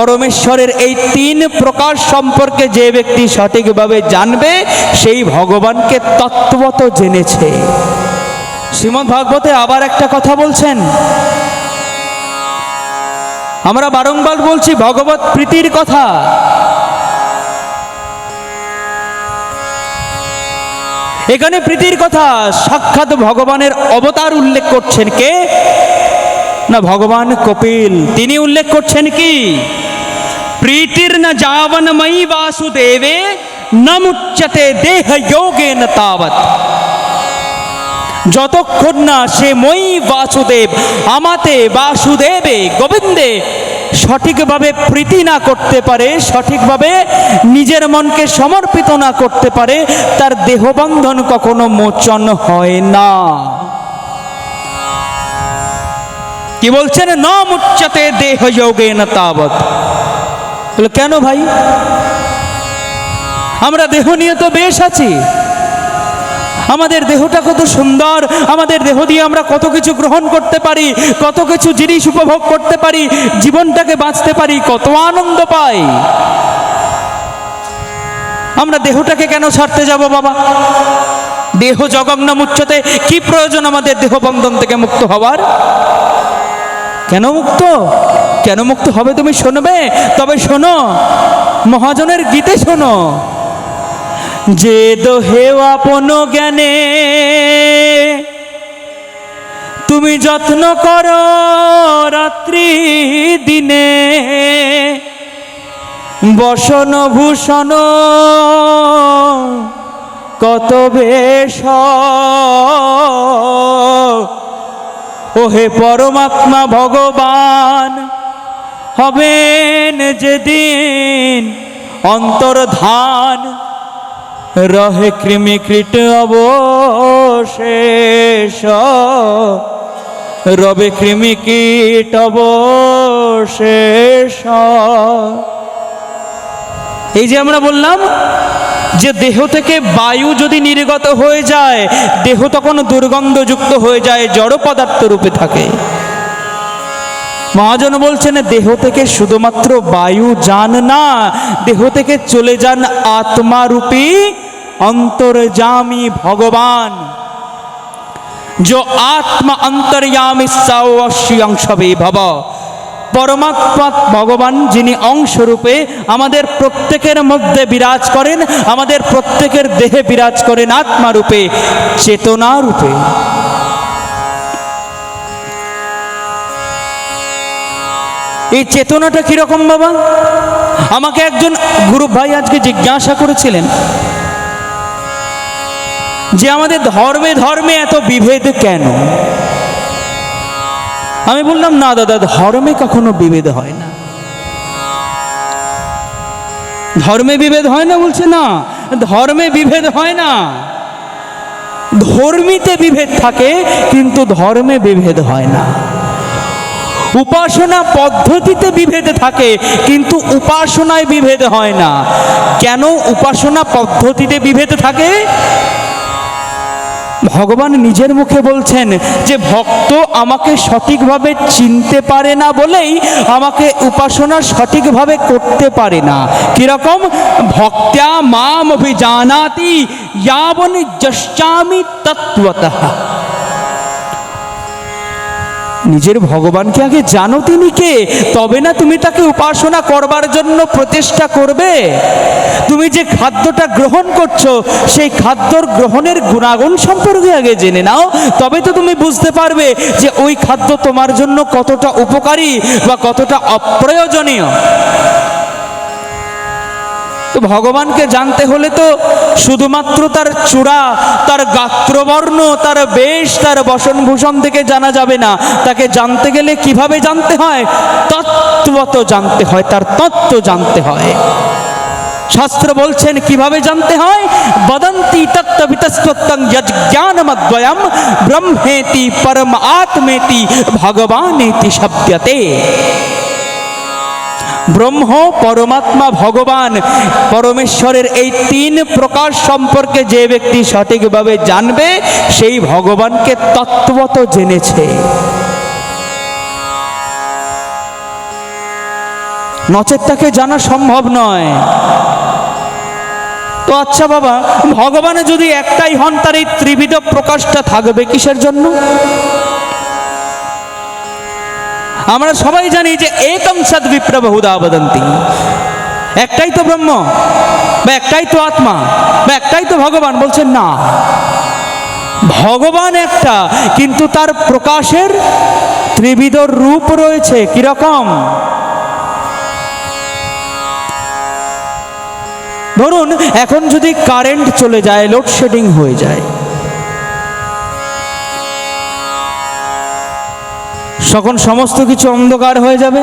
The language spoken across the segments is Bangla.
পরমেশ্বরের এই তিন প্রকার সম্পর্কে যে ব্যক্তি সঠিকভাবে জানবে, সেই ভগবানকে তত্ত্বত জেনেছে। শ্রীমদ্ ভাগবতে আবার একটা কথা বলছেন। আমরা বারংবার বলছি, ভগবত প্রীতির কথা। এখানে প্রীতির কথা, সাক্ষাৎ ভগবানের অবতার উল্লেখ করছেন কে? না, ভগবান কপিল। তিনি উল্লেখ করছেন কি? প্রীতির না যাবনময়ী বাসুদেবে নমুচ্যতে দেহ যোগে ন তাবৎ যতক্ষণ না সে মই বাসুদেব আমাতে বাসুদেবে গোবিন্দে সঠিকভাবে প্রীতি না করতে পারে সঠিকভাবে নিজের মনকে সমর্পিত না করতে পারে তার দেহবন্ধন কখনো মোচন হয় না কি বলছেন ন মুচ্চতে দেহ যোগে না তাবৎ বলে, কেন ভাই? আমরা দেহ নিয়ে তো বেশ আছি। আমাদের দেহটা কত সুন্দর আমাদের দেহ দিয়ে আমরা কত কিছু গ্রহণ করতে পারি কত কিছু জিনিস উপভোগ করতে পারি জীবনটাকে বাঁচতে পারি কত আনন্দ পাই। আমরা দেহটাকে কেন ছাড়তে যাব বাবা? দেহ জগগ্ন মুচ্ছতে কি প্রয়োজন আমাদের দেহ বন্ধন থেকে মুক্ত হওয়ার? কেন মুক্ত? কেন মুক্ত হবে তুমি শুনবে? তবে শোনো, মহাজনের গীতে শোনো। যে দোহে আপন জ্ঞানে তুমি যত্ন করো রাত্রি দিনে। বসন ভূষণ কত বেশ। ওহে পরমাত্মা ভগবান হবেন যেদিন অন্তর্ধান রহে কৃমি কীট অবশেষ। রবে কৃমি কীট অবশেষ। এই যে আমরা বললাম যে দেহ থেকে বায়ু যদি নির্গত হয়ে যায়, দেহ তখন দুর্গন্ধযুক্ত হয়ে যায় জড় পদার্থ রূপে থাকে। মহাজন বলছেন দেহ থেকে শুধুমাত্র বায়ু যান না দেহ থেকে চলে যান আত্মারূপী অন্তর্জামী ভগবান जो आत्मा अंतर्यामी सवशी अंश भव পরমাত্মা ভগবান যিনি অংশরূপে আমাদের প্রত্যেকের মধ্যে বিরাজ করেন আমাদের প্রত্যেকের দেহে বিরাজ করেন আত্মারূপে চেতনা এই চেতনাটা কীরকম বাবা? আমাকে একজন গুরু ভাই আজকে জিজ্ঞাসা করেছিলেন যে আমাদের ধর্মে ধর্মে এত বিভেদ কেন? আমি বললাম, না দাদা, ধর্মে কখনো বিভেদ হয় না। ধর্মে বিভেদ হয় না? বলছে, না, ধর্মে বিভেদ হয় না। ধর্মীতে বিভেদ থাকে, কিন্তু ধর্মে বিভেদ হয় না। উপাসনা পদ্ধতিতে বিভেদ থাকে, কিন্তু উপাসনায় বিভেদ হয় না। কেন উপাসনা পদ্ধতিতে বিভেদ থাকে? ভগবান নিজের মুখে বলছেন যে, ভক্ত আমাকে সঠিকভাবে চিনতে পারে না বলেই আমাকে উপাসনা সঠিকভাবে করতে পারে না। কীরকম? ভক্ত্যা মাম অভিজানাতি ইয়াবন যশ্চামি তত্ত্বতঃ। নিজের ভগবানকে আগে জানো তিনি কে। তবে না তুমি তাকে উপাসনা করবার জন্য প্রচেষ্টা করবে। তুমি যে খাদ্যটা গ্রহণ করছ, সেই খাদ্যর গ্রহণের গুণাগুণ সম্পর্কে আগে জেনে নাও। তবে তো তুমি বুঝতে পারবে যে ওই খাদ্য তোমার জন্য কতটা উপকারী বা কতটা অপ্রয়োজনীয়। তো ভগবানকে জানতে হলে তো শুধুমাত্র তার চূড়া, তার গাত্রবর্ণ, তার বেশ, তার বসনভূষণ থেকে জানা যাবে না। তাকে জানতে গেলে কীভাবে জানতে হয়? তত্ত্বত জানতে হয়, তার তত্ত্ব জানতে হয়। শাস্ত্র বলছেন, কীভাবে জানতে হয়? বদন্তি তত্ত্ববিতস্তত্তং যজ্ঞানমদ্বয়ম, ব্রহ্মেতি পরম আত্মেতি, ভগবানেতি শব্দতে। ব্রহ্ম, পরমাত্মা, ভগবান। পরমেশ্বরের এই তিন প্রকার সম্পর্কে যে ব্যক্তি সঠিকভাবে জানবে, সেই ভগবানকে তত্ত্বত জেনেছে। নচেত তাকে জানা সম্ভব নয়। তো আচ্ছা বাবা, ভগবানে যদি একটাই হন, তার এই ত্রিবিধ প্রকাশটা থাকবে কিসের জন্য? আমরা সবাই জানি যে একম সদ বিপ্র বহুদা বদন্তি। একটাই তো ব্রহ্ম, বা একটাই তো আত্মা, বা একটাই তো ভগবান বলছেন না। ভগবান একটা, কিন্তু তার প্রকাশের ত্রিবিধ রূপ রয়েছে কীরকম? ধরুন, এখন যদি কারেন্ট চলে যায়, লোডশেডিং হয়ে যায় তখন সমস্ত কিছু অন্ধকার হয়ে যাবে।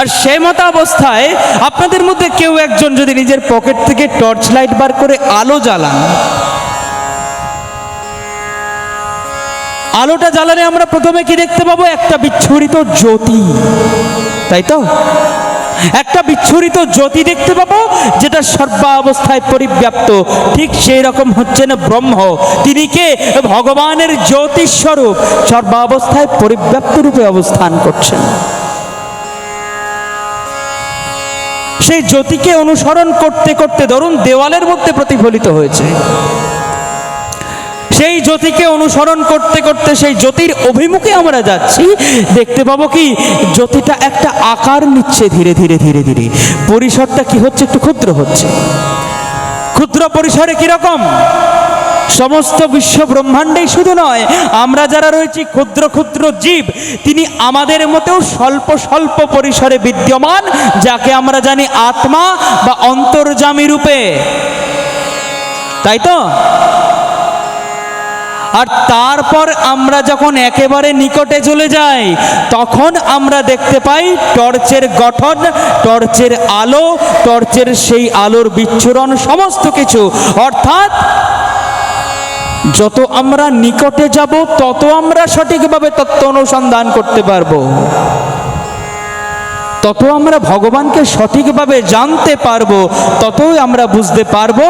আর সে মতো অবস্থায় আপনাদের মধ্যে কেউ একজন যদি নিজের পকেট থেকে টর্চ লাইট বার করে আলো জ্বালান, আলোটা জ্বালানে আমরা প্রথমে কি দেখতে পাবো? একটা বিচ্ছুরিত জ্যোতি। তাই তো? একটা বিচ্ছুরিত জ্যোতি দেখতে পাবো, যেটা সর্বাবস্থায় পরিব্যাপ্ত। ঠিক সেই রকম হচ্ছেন ব্রহ্ম। তিনি কে? ভগবানের জ্যোতিস্বরূপ সর্বাবস্থায় পরিব্যাপ্ত রূপে অবস্থান করছেন। সেই জ্যোতিকে অনুসরণ করতে করতে ধরুন দেওয়ালের মধ্যে প্রতিফলিত হয়েছে। সেই জ্যোতিকে অনুসরণ করতে করতে সেই জ্যোতির অভিমুখে আমরা যাচ্ছি, দেখতে পাবো কি, জ্যোতিটা একটা আকার নিচ্ছে ধীরে ধীরে ধীরে ধীরে। পরিসরটা কি হচ্ছে, একটু ক্ষুদ্র হচ্ছে। ক্ষুদ্র পরিসরে কীরকম? সমস্ত বিশ্ব ব্রহ্মাণ্ডেই শুধু নয়, আমরা যারা রয়েছি ক্ষুদ্র ক্ষুদ্র জীব, তিনি আমাদের মতেও স্বল্প স্বল্প পরিসরে বিদ্যমান, যাকে আমরা জানি আত্মা বা অন্তর্জামী রূপে। তাই তো? আর তারপর আমরা যখন একেবারে নিকটে চলে যাই, তখন আমরা দেখতে পাই টর্চের গঠন, টর্চের আলো, টর্চের সেই আলোর বিচ্ছুরণ সমস্ত কিছু। অর্থাৎ যত আমরা নিকটে যাব, তত আমরা সঠিকভাবে তত্ত্ব অনুসন্ধান করতে পারব। তত আমরা ভগবানকে সঠিকভাবে জানতে পারব, ততই আমরা বুঝতে পারব